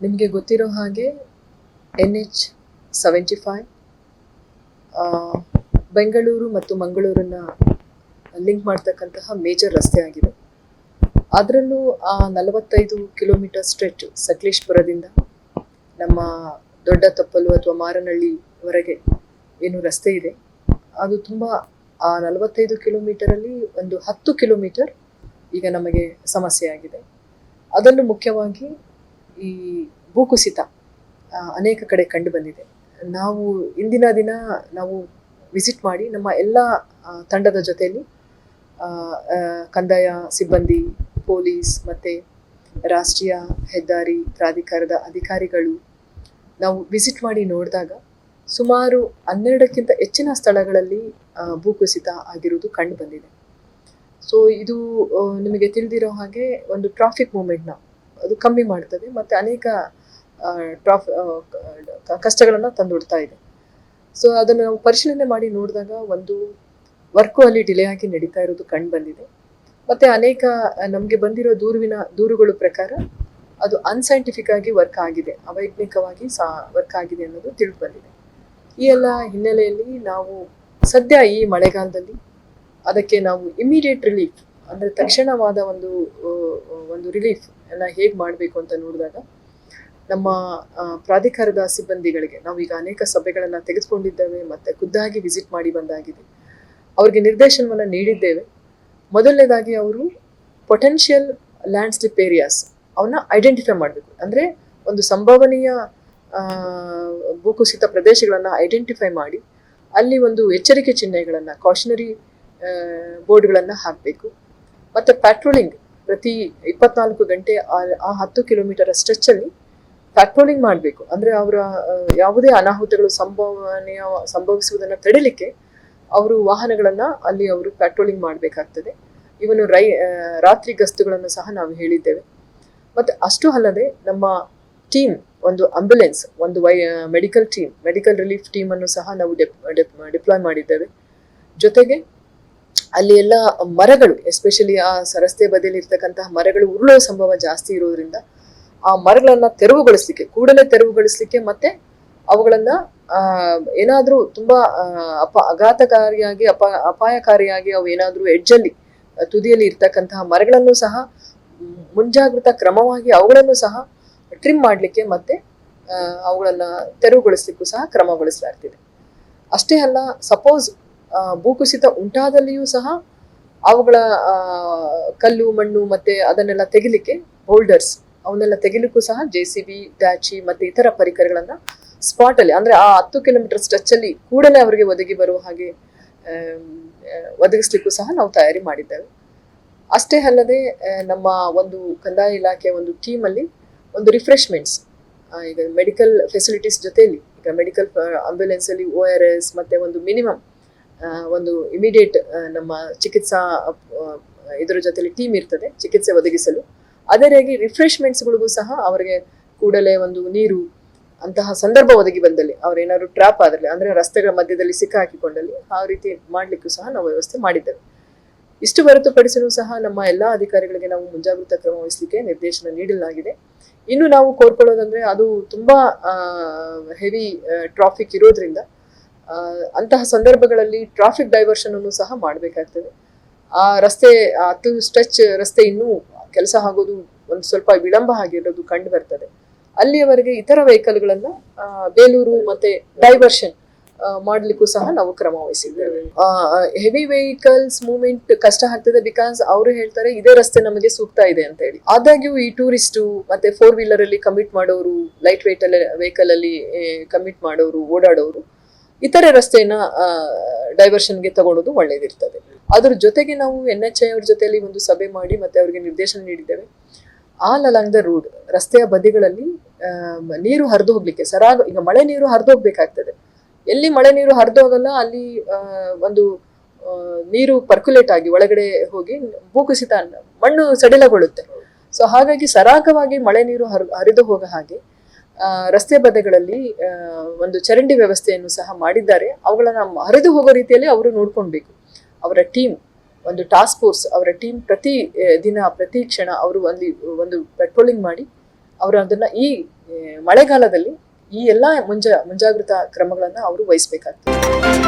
ನಿಮಗೆ ಗೊತ್ತಿರೋ ಹಾಗೆ N H seventy five Bengaluru ಮತ್ತು ಮಂಗಳೂರನ್ನ ಲಿಂಕ್ ಮಾಡ್ತಕ್ಕಂತಹ ಮೇಜರ್ ರಸ್ತೆ ಆಗಿದೆ. ಅದರಲ್ಲೂ ಆ ನಲವತ್ತೈದು ಕಿಲೋಮೀಟರ್ ಸ್ಟ್ರೆಚ್ ಸಕಲೇಶ್ಪುರದಿಂದ ನಮ್ಮ ದೊಡ್ಡ ತಪ್ಪಲು ಅಥವಾ ಮಾರನಹಳ್ಳಿವರೆಗೆ ಏನು ರಸ್ತೆ ಇದೆ. ಅದು ತುಂಬ ಆ ನಲವತ್ತೈದು ಕಿಲೋಮೀಟರಲ್ಲಿ ಒಂದು ಹತ್ತು ಕಿಲೋಮೀಟರ್ ಈಗ ನಮಗೆ ಸಮಸ್ಯೆ ಆಗಿದೆ. ಅದರಲ್ಲೂ ಮುಖ್ಯವಾಗಿ ಈ ಭೂಕುಸಿತ ಅನೇಕ ಕಡೆ ಕಂಡು ಬಂದಿದೆ. ನಾವು ಇಂದಿನ ದಿನ ನಾವು ವಿಸಿಟ್ ಮಾಡಿ ನಮ್ಮ ಎಲ್ಲ ತಂಡದ ಜೊತೆಯಲ್ಲಿ ಕಂದಾಯ ಸಿಬ್ಬಂದಿ, ಪೊಲೀಸ್ ಮತ್ತು ರಾಷ್ಟ್ರೀಯ ಹೆದ್ದಾರಿ ಪ್ರಾಧಿಕಾರದ ಅಧಿಕಾರಿಗಳು ನಾವು ವಿಸಿಟ್ ಮಾಡಿ ನೋಡಿದಾಗ ಸುಮಾರು ಹನ್ನೆರಡಕ್ಕಿಂತ ಹೆಚ್ಚಿನ ಸ್ಥಳಗಳಲ್ಲಿ ಭೂಕುಸಿತ ಆಗಿರುವುದು ಕಂಡು ಬಂದಿದೆ. ಸೊ ಇದು ನಿಮಗೆ ತಿಳಿದಿರೋ ಹಾಗೆ ಒಂದು ಟ್ರಾಫಿಕ್ ಮೂಮೆಂಟ್ನ ಅದು ಕಮ್ಮಿ ಮಾಡ್ತದೆ, ಮತ್ತು ಅನೇಕ ಟ್ರಾಫ್ ಕಷ್ಟಗಳನ್ನು ತಂದುಡ್ತಾ ಇದೆ. ಸೊ ಅದನ್ನು ನಾವು ಪರಿಶೀಲನೆ ಮಾಡಿ ನೋಡಿದಾಗ ಒಂದು ವರ್ಕು ಅಲ್ಲಿ ಡಿಲೇ ಆಗಿ ನಡೀತಾ ಇರೋದು ಕಂಡು ಬಂದಿದೆ. ಮತ್ತು ಅನೇಕ, ನಮಗೆ ಬಂದಿರೋ ದೂರುವಿನ, ದೂರುಗಳ ಪ್ರಕಾರ ಅದು ಅನ್ಸೈಂಟಿಫಿಕ್ ಆಗಿ ವರ್ಕ್ ಆಗಿದೆ. ಅವೈಜ್ಞಿಕವಾಗಿ ಸಾ ವರ್ಕ್ ಆಗಿದೆ ಅನ್ನೋದು ತಿಳಿದು ಬಂದಿದೆ. ಈ ಎಲ್ಲ ಹಿನ್ನೆಲೆಯಲ್ಲಿ ನಾವು ಸದ್ಯ ಈ ಮಳೆಗಾಲದಲ್ಲಿ ಅದಕ್ಕೆ ನಾವು ಇಮಿಡಿಯೇಟ್ ರಿಲೀಫ್ ಅಂದರೆ ತಕ್ಷಣವಾದ ಒಂದು ಒಂದು ರಿಲೀಫ್ ಎಲ್ಲ ಹೇಗೆ ಮಾಡಬೇಕು ಅಂತ ನೋಡಿದಾಗ ನಮ್ಮ ಪ್ರಾಧಿಕಾರದ ಸಿಬ್ಬಂದಿಗಳಿಗೆ ನಾವು ಈಗ ಅನೇಕ ಸಭೆಗಳನ್ನು ತೆಗೆದುಕೊಂಡಿದ್ದೇವೆ ಮತ್ತು ಖುದ್ದಾಗಿ ವಿಸಿಟ್ ಮಾಡಿ ಬಂದಾಗಿದೆ. ಅವ್ರಿಗೆ ನಿರ್ದೇಶನವನ್ನು ನೀಡಿದ್ದೇವೆ. ಮೊದಲನೇದಾಗಿ ಅವರು ಪೊಟೆನ್ಷಿಯಲ್ ಲ್ಯಾಂಡ್ ಸ್ಲಿಪ್ ಏರಿಯಾಸ್ ಅವನ್ನ ಐಡೆಂಟಿಫೈ ಮಾಡಬೇಕು. ಅಂದರೆ ಒಂದು ಸಂಭವನೀಯ ಭೂಕುಸಿತ ಪ್ರದೇಶಗಳನ್ನು ಐಡೆಂಟಿಫೈ ಮಾಡಿ ಅಲ್ಲಿ ಒಂದು ಎಚ್ಚರಿಕೆ ಚಿಹ್ನೆಗಳನ್ನು ಕಾಷನರಿ ಬೋರ್ಡ್ಗಳನ್ನು ಹಾಕಬೇಕು. ಮತ್ತು ಪ್ಯಾಟ್ರೋಲಿಂಗ್ ಪ್ರತಿ ಇಪ್ಪತ್ನಾಲ್ಕು ಗಂಟೆ ಆ- ಹತ್ತು ಕಿಲೋಮೀಟರ್ ಸ್ಟ್ರೆಚ್ಚಲ್ಲಿ ಪ್ಯಾಟ್ರೋಲಿಂಗ್ ಮಾಡಬೇಕು. ಅಂದರೆ ಅವರ ಯಾವುದೇ ಅನಾಹುತಗಳು ಸಂಭವನೀಯ, ಸಂಭವಿಸುವುದನ್ನು ತಡಿಲಿಕ್ಕೆ ಅವರು ವಾಹನಗಳನ್ನು ಅಲ್ಲಿ ಅವರು ಪ್ಯಾಟ್ರೋಲಿಂಗ್ ಮಾಡಬೇಕಾಗ್ತದೆ. ಇವನು ರೈ ರಾತ್ರಿ ಗಸ್ತುಗಳನ್ನು ಸಹ ನಾವು ಹೇಳಿದ್ದೇವೆ. ಮತ್ತು ಅಷ್ಟು ಅಲ್ಲದೆ ನಮ್ಮ ಟೀಮ್ ಒಂದು ಆಂಬ್ಯುಲೆನ್ಸ್ ಒಂದು ವೈ ಮೆಡಿಕಲ್ ಟೀಮ್ ಮೆಡಿಕಲ್ ರಿಲೀಫ್ ಟೀಮನ್ನು ಸಹ ನಾವು ಡಿಪ್ಲಾಯ್ ಮಾಡಿದ್ದೇವೆ. ಜೊತೆಗೆ ಅಲ್ಲಿ ಎಲ್ಲ ಮರಗಳು ಎಸ್ಪೆಷಲಿ ಆ ರಸ್ತೆ ಬದಿಯಲ್ಲಿ ಇರ್ತಕ್ಕಂತಹ ಮರಗಳು ಉರುಳೋ ಸಂಭವ ಜಾಸ್ತಿ ಇರೋದ್ರಿಂದ ಆ ಮರಗಳನ್ನ ತೆರವುಗೊಳಿಸ್ಲಿಕ್ಕೆ, ಕೂಡಲೇ ತೆರವುಗೊಳಿಸ್ಲಿಕ್ಕೆ ಮತ್ತೆ ಅವುಗಳನ್ನ ಏನಾದರೂ ತುಂಬಾ ಅಪ ಅಘಾತಕಾರಿಯಾಗಿ ಅಪ, ಅಪಾಯಕಾರಿಯಾಗಿ ಅವು ಏನಾದ್ರೂ ಎಡ್ಜಲ್ಲಿ ತುದಿಯಲ್ಲಿ ಇರ್ತಕ್ಕಂತಹ ಮರಗಳನ್ನು ಸಹ ಮುಂಜಾಗ್ರತಾ ಕ್ರಮವಾಗಿ ಅವುಗಳನ್ನು ಸಹ ಟ್ರಿಮ್ ಮಾಡಲಿಕ್ಕೆ ಮತ್ತೆ ಅವುಗಳನ್ನ ತೆರವುಗೊಳಿಸ್ಲಿಕ್ಕೂ ಸಹ ಕ್ರಮಗೊಳಿಸಲಾಗ್ತಿದೆ. ಅಷ್ಟೇ ಅಲ್ಲ ಸಪೋಸ್ ಭೂಕುಸಿತ ಉಂಟಾದಲ್ಲಿಯೂ ಸಹ ಅವುಗಳ ಕಲ್ಲು, ಮಣ್ಣು ಮತ್ತೆ ಅದನ್ನೆಲ್ಲ ತೆಗಿಲಿಕ್ಕೆ ಹೋಲ್ಡರ್ಸ್ ಅವನ್ನೆಲ್ಲ ತೆಗಿಲಿಕ್ಕೂ ಸಹ ಜೆ ಸಿ ಬಿ ಟ್ಯಾಚಿ ಮತ್ತೆ ಇತರ ಪರಿಕರಗಳನ್ನ ಸ್ಪಾಟ್ ಅಲ್ಲಿ, ಅಂದ್ರೆ ಆ ಹತ್ತು ಕಿಲೋಮೀಟರ್ ಸ್ಟ್ರೆಚ್ ಅಲ್ಲಿ ಕೂಡಲೇ ಅವರಿಗೆ ಒದಗಿ ಬರುವ ಹಾಗೆ ಒದಗಿಸ್ಲಿಕ್ಕೂ ಸಹ ನಾವು ತಯಾರಿ ಮಾಡಿದ್ದೇವೆ. ಅಷ್ಟೇ ಅಲ್ಲದೆ ನಮ್ಮ ಒಂದು ಕಂದಾಯ ಇಲಾಖೆಯ ಒಂದು ಟೀಮ್ ಅಲ್ಲಿ ಒಂದು ರಿಫ್ರೆಶ್ಮೆಂಟ್ಸ್ ಈಗ ಮೆಡಿಕಲ್ ಫೆಸಿಲಿಟೀಸ್ ಜೊತೆಯಲ್ಲಿ, ಈಗ ಮೆಡಿಕಲ್ ಆಂಬ್ಯುಲೆನ್ಸಲ್ಲಿ ಓ ಆರ್ ಎಸ್ ಮತ್ತೆ ಒಂದು ಮಿನಿಮಮ್ ಒಂದು ಇಮಿಡಿಯೇಟ್ ನಮ್ಮ ಚಿಕಿತ್ಸಾ ಇದರ ಜೊತೆಲಿ ಟೀಮ್ ಇರ್ತದೆ ಚಿಕಿತ್ಸೆ ಒದಗಿಸಲು. ಅದೇ ರೀತಿ ರಿಫ್ರೆಶ್ಮೆಂಟ್ಸ್ಗಳಿಗೂ ಸಹ ಅವರಿಗೆ ಕೂಡಲೇ ಒಂದು ನೀರು ಅಂತಹ ಸಂದರ್ಭ ಒದಗಿ ಬಂದಲ್ಲಿ ಅವ್ರೇನಾದ್ರು ಟ್ರಾಪ್ ಆದರೆ ಅಂದರೆ ರಸ್ತೆಗಳ ಮಧ್ಯದಲ್ಲಿ ಸಿಕ್ಕಾಕಿಕೊಂಡಲ್ಲಿ ಆ ರೀತಿ ಮಾಡಲಿಕ್ಕೂ ಸಹ ನಾವು ವ್ಯವಸ್ಥೆ ಮಾಡಿದ್ದೇವೆ. ಇಷ್ಟು ಹೊರತುಪಡಿಸಲು ಸಹ ನಮ್ಮ ಎಲ್ಲ ಅಧಿಕಾರಿಗಳಿಗೆ ನಾವು ಮುಂಜಾಗ್ರತಾ ಕ್ರಮ ವಹಿಸಲಿಕ್ಕೆ ನಿರ್ದೇಶನ ನೀಡಲಾಗಿದೆ. ಇನ್ನು ನಾವು ಕೋರ್ಕೊಳ್ಳೋದಂದ್ರೆ ಅದು ತುಂಬಾ ಹೆವಿ ಟ್ರಾಫಿಕ್ ಇರೋದ್ರಿಂದ ಅಂತಹ ಸಂದರ್ಭಗಳಲ್ಲಿ ಟ್ರಾಫಿಕ್ ಡೈವರ್ಷನ್ ಅನ್ನು ಸಹ ಮಾಡಬೇಕಾಗ್ತದೆ. ಆ ರಸ್ತೆ ಹತ್ತು ಸ್ಟ್ರೆಚ್ ರಸ್ತೆ ಇನ್ನೂ ಕೆಲಸ ಆಗೋದು ಒಂದು ಸ್ವಲ್ಪ ವಿಳಂಬ ಆಗಿರೋದು ಕಂಡು ಬರ್ತದೆ. ಅಲ್ಲಿಯವರೆಗೆ ಇತರ ವೆಹಿಕಲ್ಗಳನ್ನ ಬೇಲೂರು ಮತ್ತೆ ಡೈವರ್ಷನ್ ಮಾಡಲಿಕ್ಕೂ ಸಹ ನಾವು ಕ್ರಮ ವಹಿಸಿದ್ದೇವೆ. ಹೆವಿ ವೆಹಿಕಲ್ಸ್ ಮೂವ್ಮೆಂಟ್ ಕಷ್ಟ ಆಗ್ತದೆ ಬಿಕಾಸ್ ಅವರು ಹೇಳ್ತಾರೆ ಇದೇ ರಸ್ತೆ ನಮಗೆ ಸೂಕ್ತ ಇದೆ ಅಂತ ಹೇಳಿ. ಆದಾಗ್ಯೂ ಈ ಟೂರಿಸ್ಟು ಮತ್ತೆ ಫೋರ್ ವೀಲರ್ ಅಲ್ಲಿ ಕಮಿಟ್ ಮಾಡೋರು ಲೈಟ್ ಅಲ್ಲಿ ವೆಹಿಕಲ್ ಅಲ್ಲಿ ಕಮಿಟ್ ಮಾಡೋರು, ಓಡಾಡೋರು ಇತರೆ ರಸ್ತೆಯನ್ನ ಡೈವರ್ಷನ್ಗೆ ತಗೊಳ್ಳೋದು ಒಳ್ಳೇದಿರ್ತದೆ. ಅದ್ರ ಜೊತೆಗೆ ನಾವು ಎನ್ ಎಚ್ ಐ ಅವ್ರ ಜೊತೆಯಲ್ಲಿ ಒಂದು ಸಭೆ ಮಾಡಿ ಮತ್ತೆ ಅವರಿಗೆ ನಿರ್ದೇಶನ ನೀಡಿದ್ದೇವೆ. ಆಲ್ ಅಲಾಂಗ್ ದ ರೋಡ್ ರಸ್ತೆಯ ಬದಿಗಳಲ್ಲಿ ನೀರು ಹರಿದು ಹೋಗ್ಲಿಕ್ಕೆ, ಸರಾಗ, ಈಗ ಮಳೆ ನೀರು ಹರಿದು ಹೋಗ್ಬೇಕಾಗ್ತದೆ. ಎಲ್ಲಿ ಮಳೆ ನೀರು ಹರಿದು ಹೋಗಲ್ಲ, ಅಲ್ಲಿ ಒಂದು ನೀರು ಪರ್ಕ್ಯುಲೇಟ್ ಆಗಿ ಒಳಗಡೆ ಹೋಗಿ ಭೂಕುಸಿತ, ಮಣ್ಣು ಸಡಿಲಗೊಳ್ಳುತ್ತೆ. ಸೊ ಹಾಗಾಗಿ ಸರಾಗವಾಗಿ ಮಳೆ ನೀರು ಹರ್, ಹರಿದು ಹೋಗ ಹಾಗೆ ರಸ್ತೆ ಬದಿಗಳಲ್ಲಿ ಒಂದು ಚರಂಡಿ ವ್ಯವಸ್ಥೆಯನ್ನು ಸಹ ಮಾಡಿದ್ದಾರೆ. ಅವುಗಳನ್ನು ಹರಿದು ಹೋಗೋ ರೀತಿಯಲ್ಲಿ ಅವರು ನೋಡ್ಕೊಳ್ಬೇಕು. ಅವರ ಟೀಮ್, ಒಂದು ಟಾಸ್ಕ್ ಫೋರ್ಸ್ ಅವರ ಟೀಮ್ ಪ್ರತಿ ದಿನ, ಪ್ರತಿ ಕ್ಷಣ ಅವರು ಒಂದು ಒಂದು ಪೆಟ್ರೋಲಿಂಗ್ ಮಾಡಿ, ಅವರು ಅದನ್ನ ಈ ಮಳೆಗಾಲದಲ್ಲಿ ಈ ಎಲ್ಲ ಮುಂಜಾ, ಮುಂಜಾಗ್ರತಾ ಕ್ರಮಗಳನ್ನು ಅವರು ವಹಿಸ್ಬೇಕಾಗ್ತದೆ.